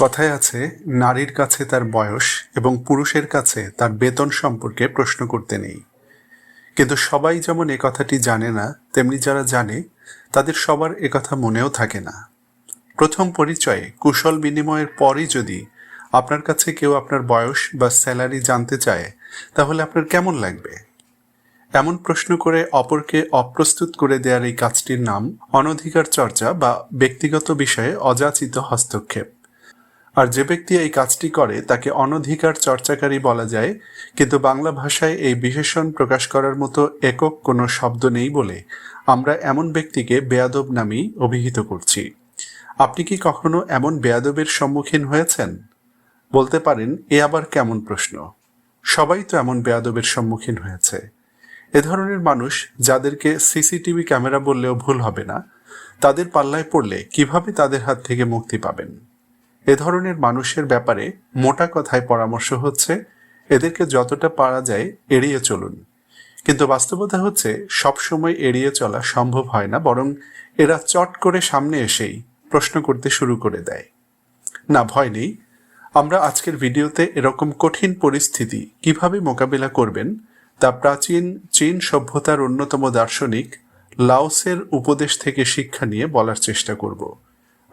কথায় আছে, নারীর কাছে তার বয়স এবং পুরুষের কাছে তার বেতন সম্পর্কে প্রশ্ন করতে নেই। কিন্তু সবাই যেমন এ কথাটি জানে না, তেমনি যারা জানে, তাদের সবার একথা মনেও থাকে না। প্রথম পরিচয়ে কুশল বিনিময়ের পরই যদি আপনার কাছে কেউ আপনার বয়স বা স্যালারি জানতে চায়, তাহলে আপনার কেমন লাগবে? এমন প্রশ্ন করে অপরকে অপ্রস্তুত করে দেওয়ার এই কাজটির নাম অনধিকার চর্চা বা ব্যক্তিগত বিষয়ে অযাচিত হস্তক্ষেপ। আর যে ব্যক্তি এই কাজটি করে, তাকে অনধিকার চর্চাকারী বলা যায়। কিন্তু বাংলা ভাষায় এই বিশেষণ প্রকাশ করার মতো একক কোনো শব্দ নেই বলে আমরা এমন ব্যক্তিকে বেয়াদব নামেই অভিহিত করছি। আপনি কি কখনো এমন বেয়াদবের সম্মুখীন হয়েছেন? বলতে পারেন, এ আবার কেমন প্রশ্ন। সবাই তো এমন বেয়াদবের সম্মুখীন হয়েছে। এ ধরনের মানুষ যাদেরকে সিসিটিভি ক্যামেরা বললেও ভুল হবে না, তাদের পাল্লায় পড়লে কীভাবে তাদের হাত থেকে মুক্তি পাবেন? এ ধরনের মানুষের ব্যাপারে মোটা কথায় পরামর্শ হচ্ছে, এদেরকে যতটা পারা যায় এড়িয়ে চলুন। কিন্তু বাস্তবতা হচ্ছে, সবসময় এড়িয়ে চলা সম্ভব হয় না, বরং এরা চট করে সামনে এসেই প্রশ্ন করতে শুরু করে দেয়। না, ভয় নেই। আমরা আজকের ভিডিওতে এরকম কঠিন পরিস্থিতি কীভাবে মোকাবিলা করবেন, তা প্রাচীন চীন সভ্যতার অন্যতম দার্শনিক লাওসের উপদেশ থেকে শিক্ষা নিয়ে বলার চেষ্টা করব।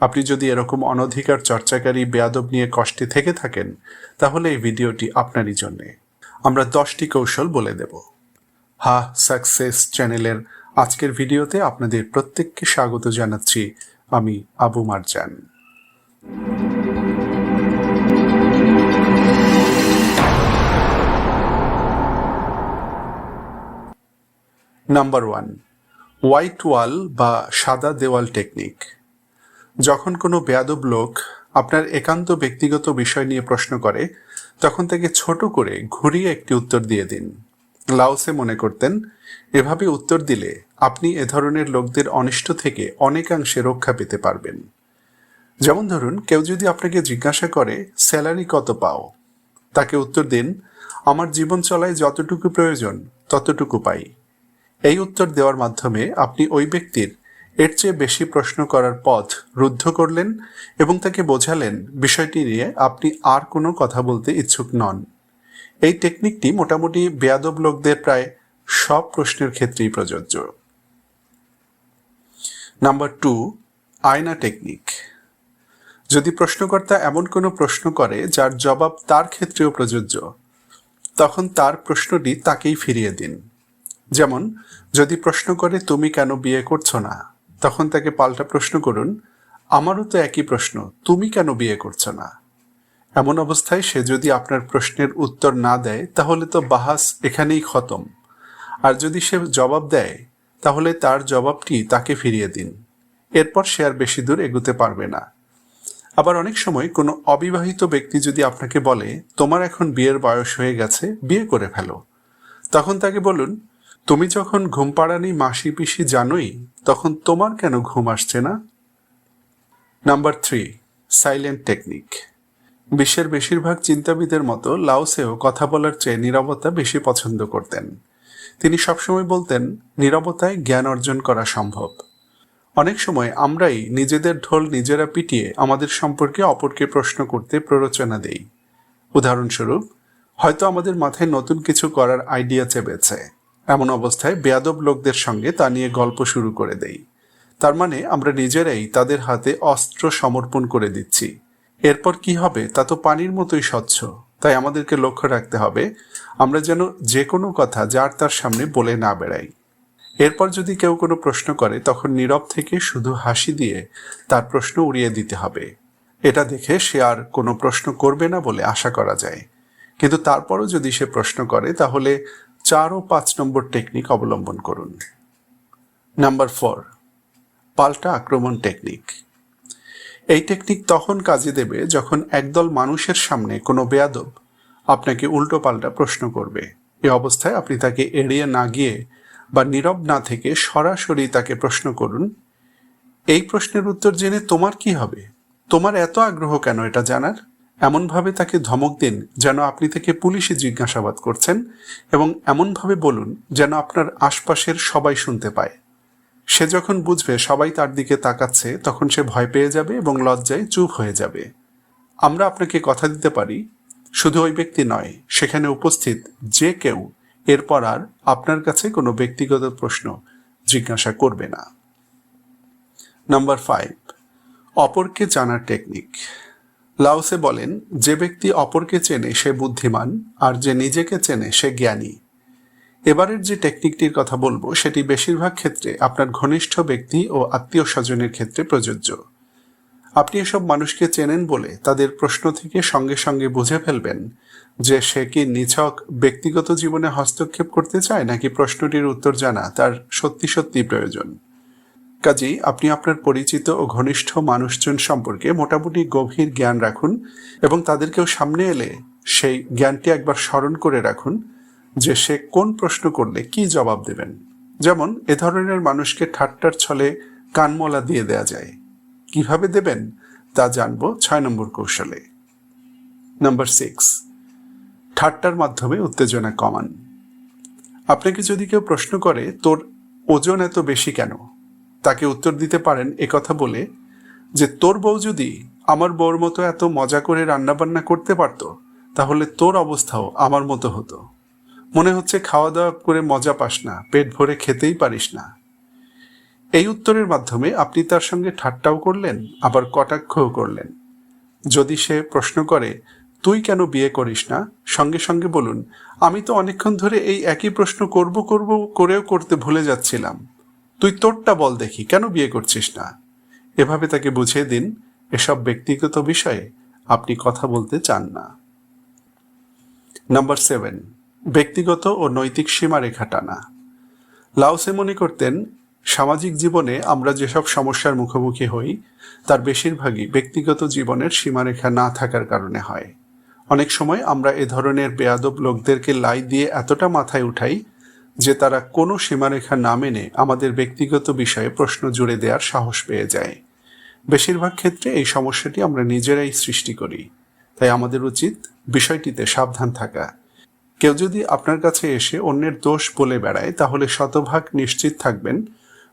আপনি যদি এরকম অনধিকার চর্চাকারী বেয়াদব নিয়ে কষ্টে থেকে থাকেন, তাহলে এই ভিডিওটি আপনারই জন্যে। আমরা দশটি কৌশল বলে দেব। হা সাকসেস চ্যানেলের আজকের ভিডিওতে আপনাদের প্রত্যেককে স্বাগত জানাচ্ছি আমি Abu Marjan. Number one, white wall বা সাদা দেওয়াল টেকনিক। যখন কোনো বেয়াদব লোক আপনার একান্ত ব্যক্তিগত বিষয় নিয়ে প্রশ্ন করে, তখন তাকে ছোট করে ঘুরিয়ে একটি উত্তর দিয়ে দিন। লাওসে মনে করতেন, এভাবে উত্তর দিলে আপনি এ ধরনের লোকদের অনিষ্ট থেকে অনেকাংশে রক্ষা পেতে পারবেন। যেমন ধরুন, কেউ যদি আপনাকে জিজ্ঞাসা করে, স্যালারি কত পাও? তাকে উত্তর দিন, আমার জীবন চলায় যতটুকু প্রয়োজন, ততটুকু পাই। এই উত্তর দেওয়ার মাধ্যমে আপনি ওই ব্যক্তির এর চেয়ে বেশি প্রশ্ন করার পথ রুদ্ধ করলেন এবং তাকে বোঝালেন, বিষয়টি নিয়ে আপনি আর কোনো কথা বলতে ইচ্ছুক নন। এই টেকনিকটি মোটামুটি বেয়াদব লোকদের প্রায় সব প্রশ্নের ক্ষেত্রেই প্রযোজ্য। নাম্বার টু আয়না টেকনিক যদি প্রশ্নকর্তা এমন কোনো প্রশ্ন করে যার জবাব তার ক্ষেত্রেও প্রযোজ্য, তখন তার প্রশ্নটি তাকেই ফিরিয়ে দিন। যেমন, যদি প্রশ্ন করে তুমি কেন বিয়ে করছ না? তখন তাকে পাল্টা প্রশ্ন করুন, আমারও তো একই প্রশ্ন, তুমি কেন বিয়ে করছ না? এমন অবস্থায় সে যদি আপনার প্রশ্নের উত্তর না দেয়, তাহলে তো বাহাস এখানেই খতম। আর যদি সে জবাব দেয়, তাহলে তার জবাবটি তাকে ফিরিয়ে দিন। এরপর সে আর বেশি দূর এগুতে পারবে না। আবার অনেক সময় কোনো অবিবাহিত ব্যক্তি যদি আপনাকে বলে, তোমার এখন বিয়ের বয়স হয়ে গেছে, বিয়ে করে ফেলো। তখন তাকে বলুন তুমি যখন ঘুম পাড়ানি মাসি পিসি জানোই, তখন তোমার কেন ঘুম আসছে না? নাম্বার থ্রি সাইলেন্ট টেকনিক বিশ্বের বেশিরভাগ চিন্তাবিদের মতো লাওসেও কথা বলার চেয়ে নিরবতা বেশি পছন্দ করতেন। তিনি সবসময় বলতেন, নিরবতায় জ্ঞান অর্জন করা সম্ভব। অনেক সময় আমরাই নিজেদের ঢোল নিজেরা পিটিয়ে আমাদের সম্পর্কে অপরকে প্রশ্ন করতে প্ররোচনা দেই। উদাহরণস্বরূপ, হয়তো আমাদের মাথায় নতুন কিছু করার আইডিয়া চেপেছে। এমন অবস্থায় বেয়াদব লোকদের সঙ্গে তা নিয়ে গল্প শুরু করে দেই। তার মানে আমরা নিজেরাই তাদের হাতে অস্ত্র সমর্পণ করে দিচ্ছি। এরপর কি হবে তা তো পানির মতোই স্বচ্ছ। তাই আমাদেরকে লক্ষ্য রাখতে হবে, আমরা যেন যে কোনো কথা যার তার সামনে বলে না বেড়াই। এরপর যদি কেউ কোনো প্রশ্ন করে, তখন নীরব থেকে শুধু হাসি দিয়ে তার প্রশ্ন উড়িয়ে দিতে হবে। এটা দেখে সে আর কোনো প্রশ্ন করবে না বলে আশা করা যায়। কিন্তু তারপরও যদি সে প্রশ্ন করে, তাহলে চার ও পাঁচ নম্বর টেকনিক অবলম্বন করুন। নাম্বার ফোর পাল্টা আক্রমণ টেকনিক এই টেকনিক তখন কাজে দেবে যখন একদল মানুষের সামনে কোনো বেয়াদব আপনাকে উল্টো পাল্টা প্রশ্ন করবে। এ অবস্থায় আপনি তাকে এড়িয়ে না গিয়ে বা নীরব না থেকে সরাসরি তাকে প্রশ্ন করুন, এই প্রশ্নের উত্তর জেনে তোমার কি হবে? তোমার এত আগ্রহ কেন এটা জানার? এমনভাবে তাকে ধমক দিন যেন আপনি থেকে পুলিশে জিজ্ঞাসাবাদ করছেন এবং এমনভাবে বলুন যেন আপনার আশপাশের সবাই শুনতে পায়। সে যখন বুঝবে সবাই তার দিকে তাকাচ্ছে, তখন সে ভয় পেয়ে যাবে এবং লজ্জায় চুপ হয়ে যাবে। আমরা আপনাকে কথা দিতে পারি, শুধু ওই ব্যক্তি নয়, সেখানে উপস্থিত যে কেউ, এরপর আর আপনার কাছে কোনো ব্যক্তিগত প্রশ্ন জিজ্ঞাসা করবে না। নাম্বার ফাইভ অপরকে জানার টেকনিক লাউসে বলেন, যে ব্যক্তি অপরকে চেনে সে বুদ্ধিমান, আর যে নিজেকে চেনে সে জ্ঞানী। এবারের যে টেকনিকটির কথা বলব, সেটি বেশিরভাগ ক্ষেত্রে আপনার ঘনিষ্ঠ ব্যক্তি ও আত্মীয় স্বজনের ক্ষেত্রে প্রযোজ্য। আপনি এসব মানুষকে চেনেন বলে তাদের প্রশ্ন থেকে সঙ্গে সঙ্গে বুঝে ফেলবেন যে সে কি নিছক ব্যক্তিগত জীবনে হস্তক্ষেপ করতে চায় নাকি প্রশ্নটির উত্তর জানা তার সত্যি সত্যি প্রয়োজন। কাজেই আপনি আপনার পরিচিত ও ঘনিষ্ঠ মানুষজন সম্পর্কে মোটামুটি গভীর জ্ঞান রাখুন এবং তাদেরকেও সামনে এলে সেই জ্ঞানটি একবার স্মরণ করে রাখুন যে সে কোন প্রশ্ন করলে কি জবাব দেবেন। যেমন, এ ধরনের মানুষকে ঠাট্টার ছলে কানমলা দিয়ে দেয়া যায়। কীভাবে দেবেন? তা জানব ছয় নম্বর কৌশলে। Number six. ঠাট্টার মাধ্যমে উত্তেজনা কমান। আপনাকে যদি কেউ প্রশ্ন করে, তোর ওজন এত বেশি কেন? তাকে উত্তর দিতে পারেন কথা বলে যে, তোর বউ যদি আমার বউর মতো এত মজা করে রান্নাবান্না করতে পারত, তাহলে তোর অবস্থাও আমার মতো হতো। মনে হচ্ছে খাওয়া দাওয়া করে মজা পাস না, পেট ভরে খেতেই পারিস না। এই উত্তরের মাধ্যমে আপনি তার সঙ্গে ঠাট্টাও করলেন, আবার কটাক্ষও করলেন। যদি সে প্রশ্ন করে, তুই কেন বিয়ে করিস না? সঙ্গে সঙ্গে বলুন, আমি তো অনেকক্ষণ ধরে এই একই প্রশ্ন করব করব করেও করতে ভুলে যাচ্ছিলাম। তুই তোরটা বল দেখি, কেন বিয়ে করছিস না? এভাবে তাকে বুঝিয়ে দিন, এসব ব্যক্তিগত বিষয়ে আপনি কথা বলতে চান না। নাম্বার সেভেন, ব্যক্তিগত ও নৈতিক সীমারেখা টানা। লাউসে মনে করতেন, সামাজিক জীবনে আমরা যেসব সমস্যার মুখোমুখি হই, তার বেশিরভাগই ব্যক্তিগত জীবনের সীমারেখা না থাকার কারণে হয়। অনেক সময় আমরা এ ধরনের বেয়াদব লোকদেরকে লাই দিয়ে এতটা মাথায় উঠাই যে তারা কোনো সীমারেখা না মেনে আমাদের ব্যক্তিগত বিষয়ে প্রশ্ন জুড়ে দেওয়ার সাহস পেয়ে যায়। বেশিরভাগ ক্ষেত্রে এই সমস্যাটি আমরা নিজেরাই সৃষ্টি করি। তাই আমাদের উচিত বিষয়টিতে সাবধান থাকা। কেউ যদি আপনার কাছে এসে অন্যের দোষ বলে বেড়ায়, তাহলে শতভাগ নিশ্চিত থাকবেন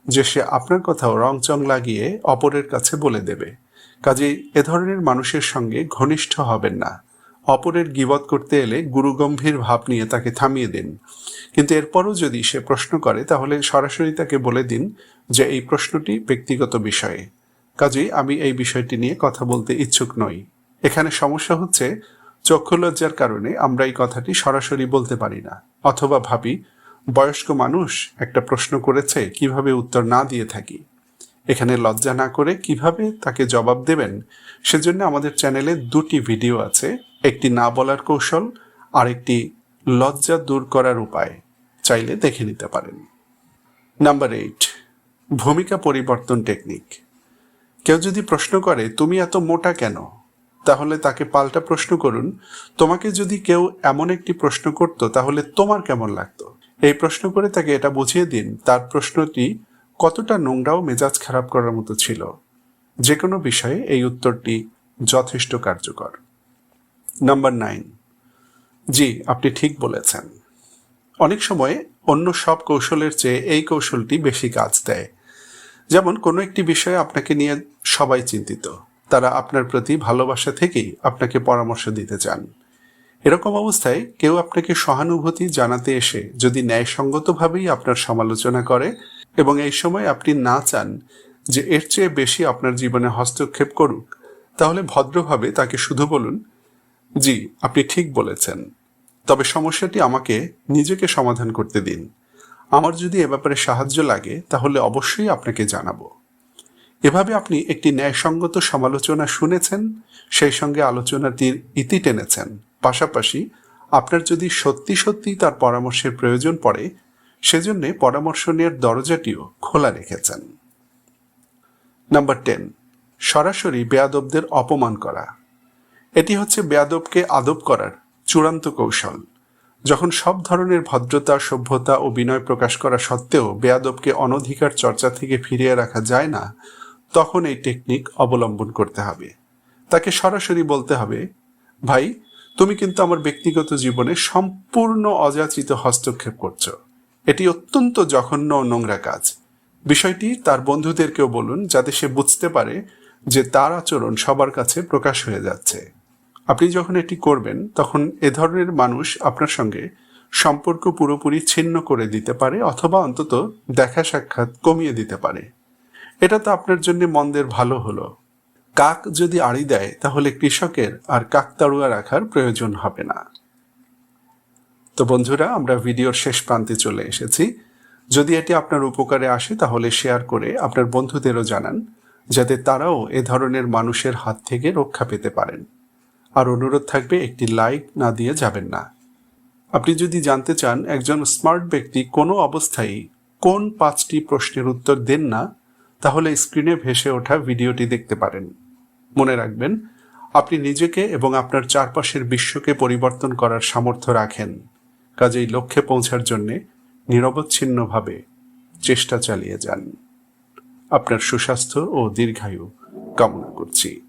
যে সে আপনার কথাও রংচং লাগিয়ে অপরের কাছে বলে দেবে। কাজেই এ ধরনের মানুষের সঙ্গে ঘনিষ্ঠ হবেন না। অপরের গিবত করতে এলে গুরুগম্ভীর ভাব নিয়ে তাকে থামিয়ে দিন। কিন্তু এরপরও যদি সে প্রশ্ন করে, তাহলে সরাসরি তাকে বলে দিন যে এই প্রশ্নটি ব্যক্তিগত বিষয়ে। কাজেই আমি এই বিষয়টি নিয়ে কথা বলতে ইচ্ছুক নই। এখানে সমস্যা হচ্ছে, চক্ষু লজ্জার কারণে আমরা এই কথাটি সরাসরি বলতে পারি না। অথবা ভাবি, বয়স্ক মানুষ একটা প্রশ্ন করেছে, কীভাবে উত্তর না দিয়ে থাকি? এখানে লজ্জা না করে কীভাবে তাকে জবাব দেবেন? সেজন্য আমাদের চ্যানেলে দুটি ভিডিও আছে। একটি না বলার কৌশল আর একটি লজ্জা দূর করার উপায় চাইলে দেখে নিতে পারেন। নাম্বার এইট, ভূমিকা পরিবর্তন টেকনিক। কেউ যদি প্রশ্ন করে, তুমি এত মোটা কেন? তাহলে তাকে পাল্টা প্রশ্ন করুন। তোমাকে যদি কেউ এমন একটি প্রশ্ন করত, তাহলে তোমার কেমন লাগতো? এই প্রশ্ন করে তাকে এটা বুঝিয়ে দিন, তার প্রশ্নটি কতটা নোংরাও মেজাজ খারাপ করার মতো ছিল। যে কোনো বিষয়ে এই উত্তরটি যথেষ্ট কার্যকর। নাম্বার নাইন জি, আপনি ঠিক বলেছেন। অনেক সময় অন্য সব কৌশলের চেয়ে এই কৌশলটি বেশি কাজ দেয়। যেমন কোনো একটি বিষয়ে আপনাকে নিয়ে সবাই চিন্তিত। তারা আপনার প্রতি ভালোবাসা থেকেই আপনাকে পরামর্শ দিতে চান। এরকম অবস্থায় কেউ আপনাকে সহানুভূতি জানাতে এসে যদি ন্যায়সঙ্গতভাবেই আপনার সমালোচনা করে এবং এই সময় আপনি না চান যে এর চেয়ে বেশি আপনার জীবনে হস্তক্ষেপ করুক, তাহলে ভদ্রভাবে তাকে শুধু বলুন জি, আপনি ঠিক বলেছেন। তবে সমস্যাটি আমাকে নিজেকে সমাধান করতে দিন। আমার যদি এ ব্যাপারে সাহায্য লাগে, তাহলে অবশ্যই আপনাকে জানাব। এভাবে আপনি একটি ন্যায়সঙ্গত সমালোচনা শুনেছেন, সেই সঙ্গে আলোচনাটির ইতি টেনেছেন। পাশাপাশি, আপনার যদি সত্যি সত্যি তার পরামর্শের প্রয়োজন পড়ে, সেজন্যে পরামর্শ নেওয়ার দরজাটিও খোলা রেখেছেন। নাম্বার টেন, সরাসরি বেয়াদবদের অপমান করা। এটি হচ্ছে বেয়াদবকে আদব করার চূড়ান্ত কৌশল। যখন সব ধরনের ভদ্রতা, সভ্যতা ও বিনয় প্রকাশ করা সত্ত্বেও বেয়াদবকে অনধিকার চর্চা থেকে ফিরিয়ে রাখা যায় না, তখন এই টেকনিক অবলম্বন করতে হবে। তাকে সরাসরি বলতে হবে, ভাই, তুমি কিন্তু আমার ব্যক্তিগত জীবনে সম্পূর্ণ অযাচিত হস্তক্ষেপ করছ। এটি অত্যন্ত জঘন্য নোংরা কাজ। বিষয়টি তার বন্ধুদেরকেও বলুন যাতে সে বুঝতে পারে যে তার আচরণ সবার কাছে প্রকাশ হয়ে যাচ্ছে। আপনি যখন এটি করবেন, তখন এ ধরনের মানুষ আপনার সঙ্গে সম্পর্ক পুরোপুরি ছিন্ন করে দিতে পারে অথবা অন্তত দেখা সাক্ষাৎ কমিয়ে দিতে পারে। এটা তো আপনার জন্য মন্দের ভালো হলো। কাক যদি আড়ি দেয়, তাহলে কৃষকের আর কাকতাড়ুয়া রাখার প্রয়োজন হবে না। তো বন্ধুরা, আমরা ভিডিওর শেষ প্রান্তে চলে এসেছি। যদি এটি আপনার উপকারে আসে, তাহলে শেয়ার করে আপনার বন্ধুদেরও জানান, যাতে তারাও এ ধরনের মানুষের হাত থেকে রক্ষা পেতে পারেন। আর অনুরোধ থাকবে একটি লাইক না দিয়ে যাবেন না। আপনি যদি জানতে চান একজন স্মার্ট ব্যক্তি কোনো অবস্থায় কোন পাঁচটি প্রশ্নের উত্তর দেন না, তাহলে স্ক্রিনে ভেসে ওঠা ভিডিওটি দেখতে পারেন। মনে রাখবেন, আপনি নিজেকে এবং আপনার চারপাশের বিশ্বকে পরিবর্তন করার সামর্থ্য রাখেন। কাজেই লক্ষ্যে পৌঁছার জন্য নিরবচ্ছিন্নভাবে চেষ্টা চালিয়ে যান। আপনার সুস্বাস্থ্য ও দীর্ঘায়ু কামনা করছি।